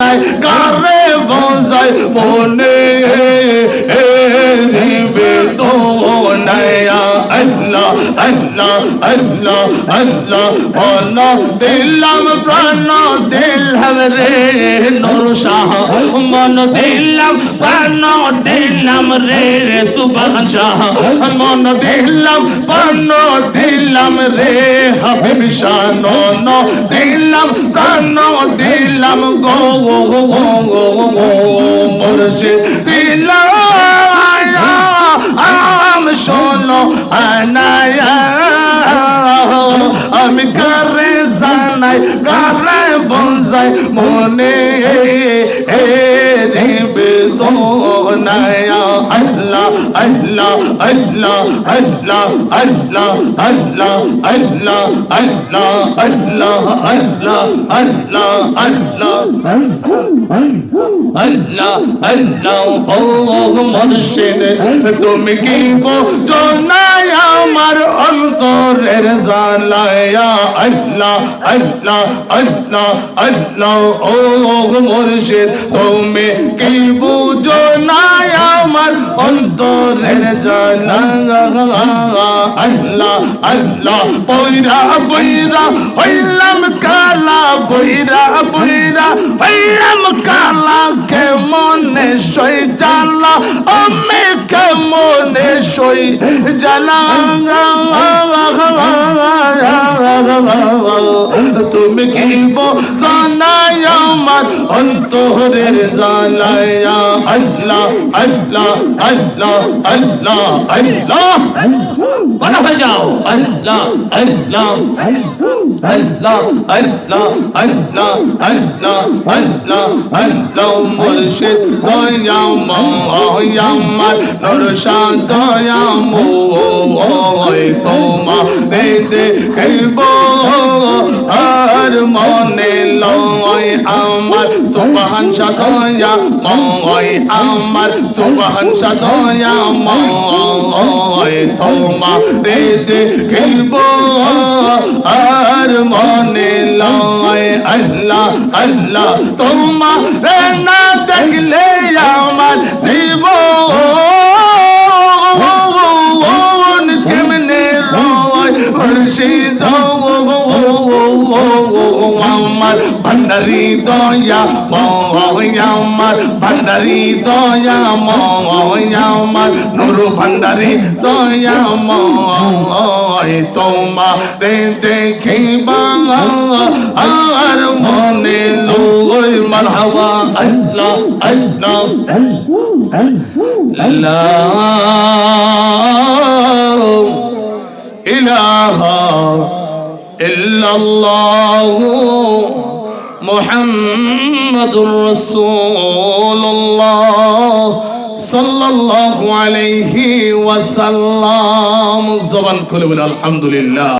কারে বজায় মনে আল্লাহ আল্লাহ আল্লাহ আল্লাহ, বলো, দিলাম প্রাণ, দিলাম রে নূর শাহ। মন দিলাম প্রাণ, দিলাম রে সুবহান শাহ। মন দিলাম প্রাণ, দিলাম রে হাবিব শাহ। দিলাম প্রাণ দিলাম গো গো মুর্শিদ। দিলাম আম শোনো, আনায়া। আমি কারে জানাই কারে বঞ্জাই মনে রে বেদনায়া আল্লাহ আল্লাহ আল্লাহ আল্লাহ আল্লাহ আল্লাহ আল্লাহ আল্লাহ আল্লাহ আল্লাহ আল্লাহ আল্লাহ আল্লাহ আল্লাহ ও মুর্শিদ তুমি কি বলো না আমার অন্তরের জালায়া আল্লাহ আল্লাহ আল্লাহ আল্লাহ ও মুর্শিদ তুমি কি বুঝো না আমার অন্তরের বৈরা বৈরা, হইলাম কালা, বৈরা বৈরা, হইলাম কালা কে মনে সই জালা, আমি কে মনে সই জালা? তুমি কি জানাই আমার অন্তরের জালায়া আল্লাহ আল্লাহ আল্লাহ আল্লাহ আল্লাহ। বলা হয়ে যাও। আল্লাহ আল্লাহ আল্লাহ আল্লাহ আল্লাহ আল্লাহ আল্লাহ আল্লাহ। মুর্শিদ দয়া ময়ামার নূর শাহ দয়া মোয় তোমা রে দেখিব আমার সুবহান সাদয়া ময় আমার সুবহান সাদয়া ময় তোমা রে দেখিব। আর মনে লয় আল্লাহ আল্লাহ তোমা রে না দেখলে আমার জীবন আমার ভান্ডারি দয়া আমার ভান্ডারি দয়া আমার নুরু ভান্ডারি দয়া তোমা রে দেখিবা আর মনে লোই মারহাবা আল্লাহ আল্লাহ লা ইলাহা الله محمد رسول الله صلى الله عليه وسلم زبان كل الحمد لله